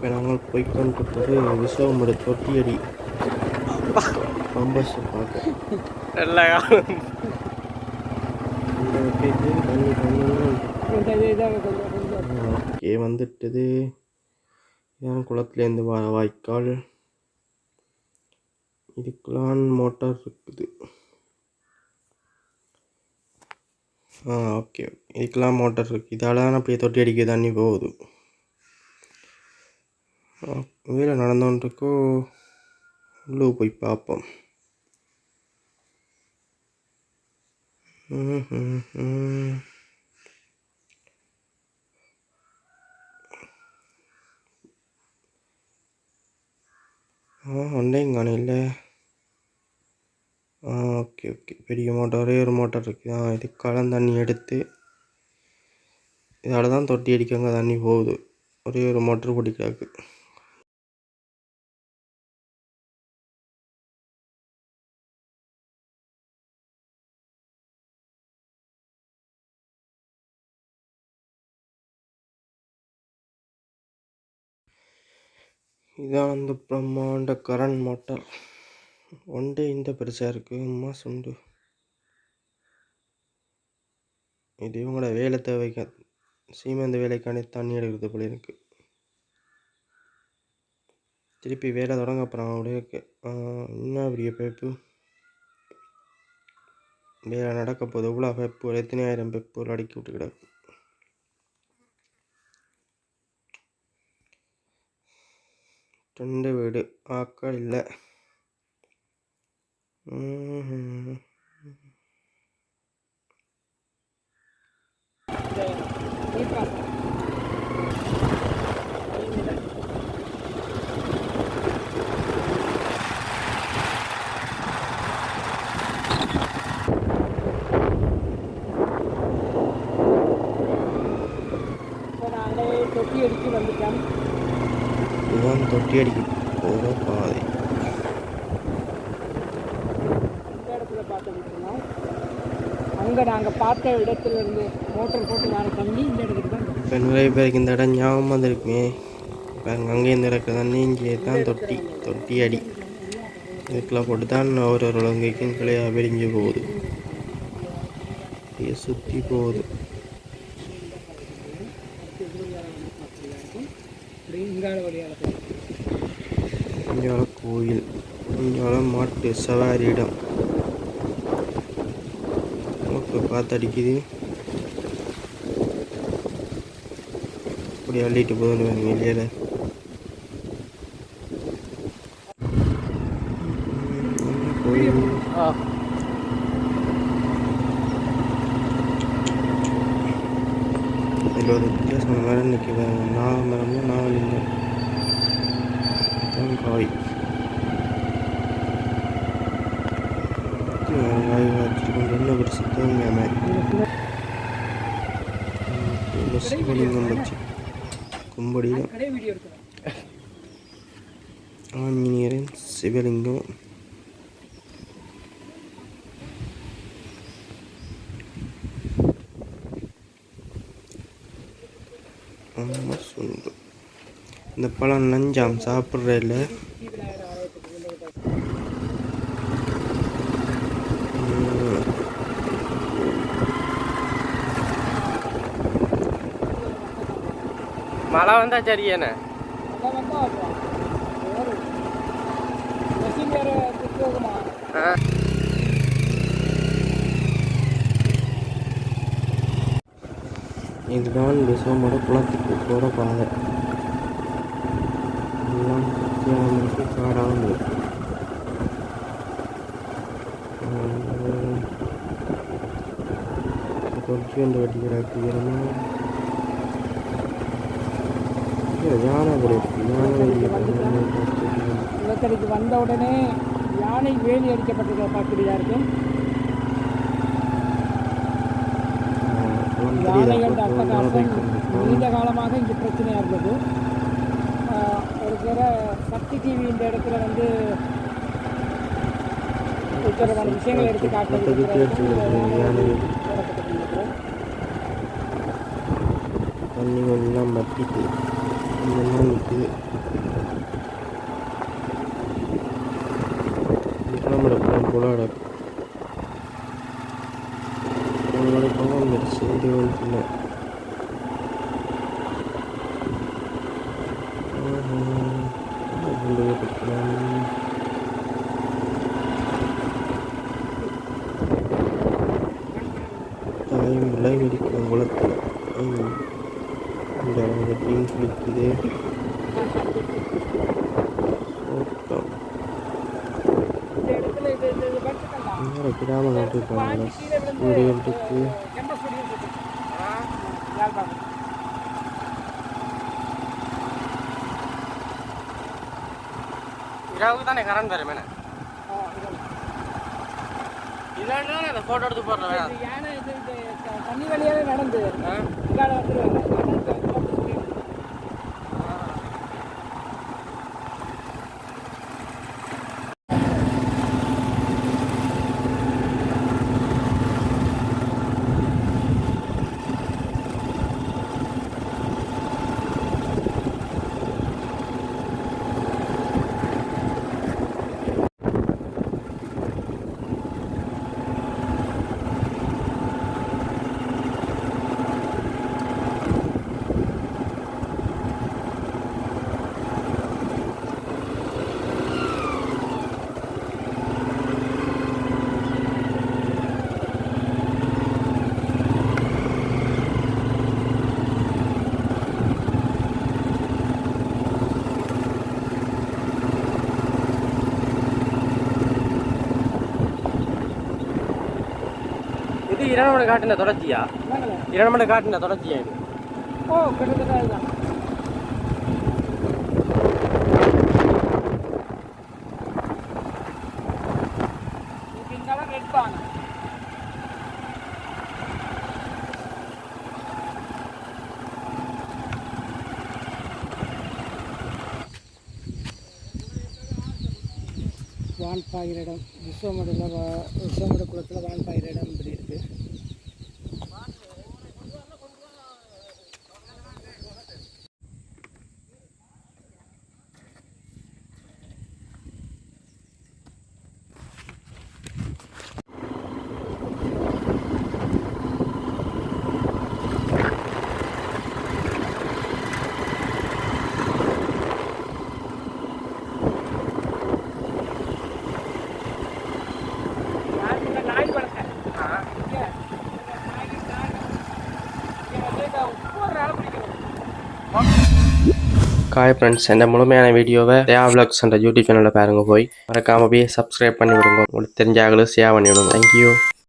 இப்போ நாங்கள் போய்க்கொண்டிருப்பது விஸ்வமுட தொட்டியடி. பம்பஸ் பார்க்க நல்ல ஓகே வந்துட்டுது. இதான் குளத்துலேருந்து வர வாய்க்கால். இதுக்கெல்லாம் மோட்டார் இருக்குது. ஆ ஓகே இதுக்கெல்லாம் மோட்டார் இருக்குது இதால் தான் அப்படியே தொட்டி அடிக்க தண்ணி போகுது. வேலை நடந்தோன்றிருக்கோ உள்ளே போய் பார்ப்போம். ஆ ம் ம் ஆ ஆ ஓகே ஓகே. பெரிய மோட்டார் ஒரே ஒரு மோட்டார் இருக்குது ஆ இது களம் தண்ணி எடுத்து இதால் தான் தொட்டி அடிக்கங்க தண்ணி போகுது. ஒரே ஒரு மோட்டர் பிடிக்காது இதான் அந்த பிரம்மாண்ட கரண்ட் மோட்டார். ஒன்றே இந்த பெருசாக இருக்குது அம்மா சுண்டு. இது இவங்களோட வேலை தேவைக்க. சீமந்த வேலைக்காண்டி தண்ணி எடுக்கிறது போல இருக்கு. திருப்பி வேலை தொடங்க அப்புறம் அப்படியே இன்னும் என்ன பெரிய பைப்பு? வேலை நடக்க போகுது எவ்வளோ பைப்பு எத்தனை ஆயிரம் பைப்பு அடுக்கி விட்டு கிடக்கு ரெண்டு வீடு. ஆக்கள் இல்லை ம்ஹும். இப்போ நாங்களே தொட்டி அடித்து வந்துட்டோம் தொட்டி அடிக்க போகிற பாதை இந்த இடத்துல அங்கே நாங்கள் பார்த்த இடத்துல இருந்து மோட்டர் போட்டு வர தண்ணி இந்த இடத்துக்கு தான். இப்போ நிறைய பேருக்கு இந்த இடம் ஞாபகம் வந்திருக்குமே. பாருங்க அங்கேருந்து இருக்கிற தண்ணி இங்கே தான் தொட்டி தொட்டி அடி. இதுக்கெல்லாம் போட்டு தான் ஒரு ஒரு உலகைக்கும் கிளையாக விரிஞ்சு போகுது. அப்படியே சுற்றி போகுது. இங்கால கோயில் இங்கால மாட்டு சவாரி இடம் நமக்கு காத்தடிக்குது. அப்படி அள்ளிட்டு பாருங்க வெளியில். கோயில் இதில் ஒரு வித்தியாசமான மரம் நிற்கிது நாக மரமும் പോയി കൊണ്ടുള്ള ഒരു സ്ഥലം ഞാൻ വെച്ച് കുമ്പടിയിലും ആഞ്ജനേയൻ ശിവലിംഗം இந்த பழம் நஞ்சாம் சாப்பிட்ற இல்லை மழை வந்தா சரியானே ஆ. இதுதான் விசவமோட குளத்துக்கு போகிற பாதை. வெட்டிக்கிறாக்கு யானை கூட நிலத்தடிக்கு வந்த உடனே யானை வேலி அடிக்கப்பட்டிருக்க பார்க்கக்கூடியதாக இருக்கும் யானைகள் நீண்ட காலமாக இங்கே பிரச்சனையாக இருந்தது ஒரு சில சக்தி டிவி இந்த இடத்துல வந்து இத்தரமான விஷயங்களை எடுத்து மற்றது கேட்டு யானை காட்டுறது தண்ணி எல்லாம் வட்டிட்டு இங்கெல்லாம் நிற்குது கிளம்புற படம் போல அடக்கும் அவங்களோட படம் வந்துடுச்சு இது வந்து போய் கொடுக்கலாம் தாயும் விலை வெடிக்கிற குளத்தில் இந்த அவங்க டீம் குளிக்குது கிராமம் கட்டிருக்காங்க வீடுகள் வரும் என்ன ஆ, இதெல்லாம். இதாண்டி தானே அந்த ஃபோட்டோ எடுத்து போடுற வேலை இது தண்ணி வழியாவே நடந்து ஆ? இது இரண்டு காட்டின தொடர்ச்சியா? என்னங்களே? காட்டின தொடர்ச்சியா இது? ஓ கிட்டத்தட்ட அதுதான். எடுப்பாங்க வான் பாயிர இடம் விஸ்வமடல விஸ்வமட குளத்தில் வான் பாயிர இடம் இப்படி இருக்குது நாய் வளர்க்க இங்கே நாய் நாய் இங்கே வந்து இந்த உப்பு ஒரு நாள் பிடிக்கணும் ஹாய் ஃப்ரெண்ட்ஸ் இந்த முழுமையான வீடியோவை தேவா vlogs என்ற யூடியூப் சேனலில் பாருங்க போய். மறக்காம போய் சப்ஸ்கிரைப் பண்ணி விடுங்க. உங்களுக்கு தெரிஞ்சாகலும் ஷேர் பண்ணி விடுங்க. தேங்க்யூ